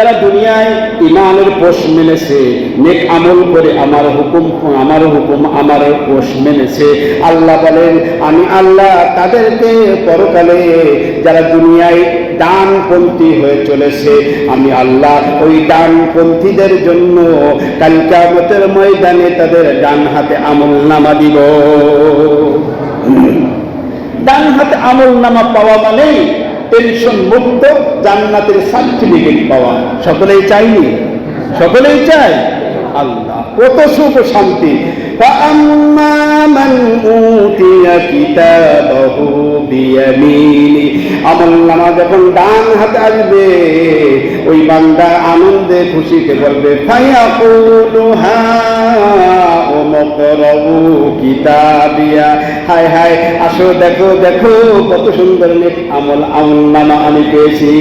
যারা দুনিয়ায় ইমানের পোষ মেনেছে, নেক আমল করে আমার হুকুম আমার হুকুম, আমার পোষ মেনেছে। আল্লাহ বলেন, আমি আল্লাহ তাদেরকে পরকালে যারা দুনিয়ায় ডানপন্থী হয়ে চলেছে, আমি আল্লাহ ওই ডানপন্থীদের জন্য কাল কিয়ামতের ময়দানে তাদের ডান হাতে আমল নামা দিব। ডান হাতে আমল নামা পাওয়া মানেই টেনশন মুক্ত, জান্নাতের সার্টিফিকেট পাওয়া। সকলেই চাইনি সকলেই চাই আল্লাহ, কত সুখ শান্তি। আমল নামা যখন ডান হাতে আসবে, ওই বান্দা আনন্দে খুশিতে বলবে ভাইয়া হা কিতাবিয়া। হায় হায় আসো দেখো দেখো কত সুন্দর নেক আমল আমল নামা আমি পেয়েছি।